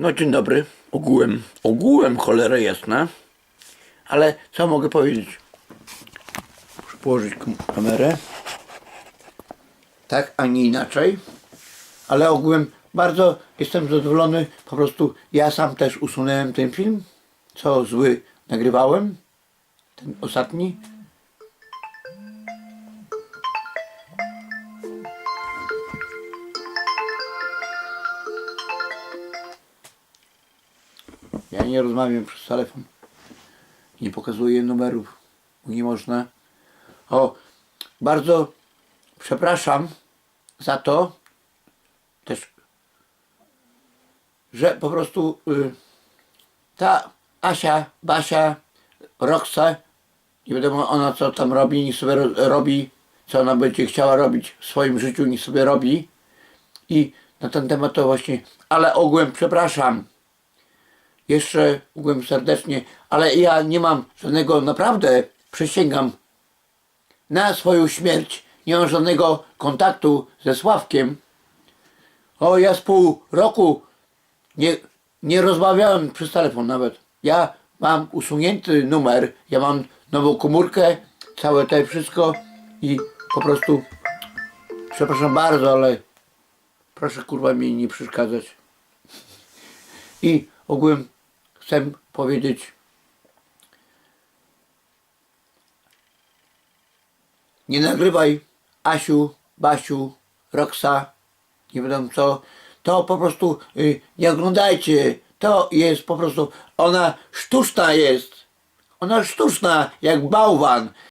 No dzień dobry. Ogółem. Ogółem cholera jasna. Ale co mogę powiedzieć? Muszę położyć kam- kamerę. Tak, a nie inaczej. Ale ogółem bardzo jestem zadowolony. Po prostu ja sam też usunąłem ten film. Co zły nagrywałem. Ten ostatni. Ja nie rozmawiam przez telefon. Nie pokazuję numerów. Nie można. O, bardzo przepraszam za to też, że po prostu y, ta Asia, Basia, Roxa, nie wiadomo ona co tam robi, niech sobie ro, robi, co ona będzie chciała robić w swoim życiu, niech sobie robi. I na ten temat to właśnie, ale ogółem przepraszam jeszcze ogółem serdecznie, ale ja nie mam żadnego, naprawdę przysięgam na swoją śmierć, nie mam żadnego kontaktu ze Sławkiem. O, ja z pół roku nie, nie rozmawiałem przez telefon nawet. Ja mam usunięty numer, ja mam nową komórkę, całe to wszystko i po prostu przepraszam bardzo, ale proszę kurwa mi nie przeszkadzać. I ogółem chcę powiedzieć, nie nagrywaj Asiu, Basiu, Roxa, nie wiadomo co, to po prostu y, nie oglądajcie, to jest po prostu, ona sztuczna jest, ona sztuczna jak bałwan,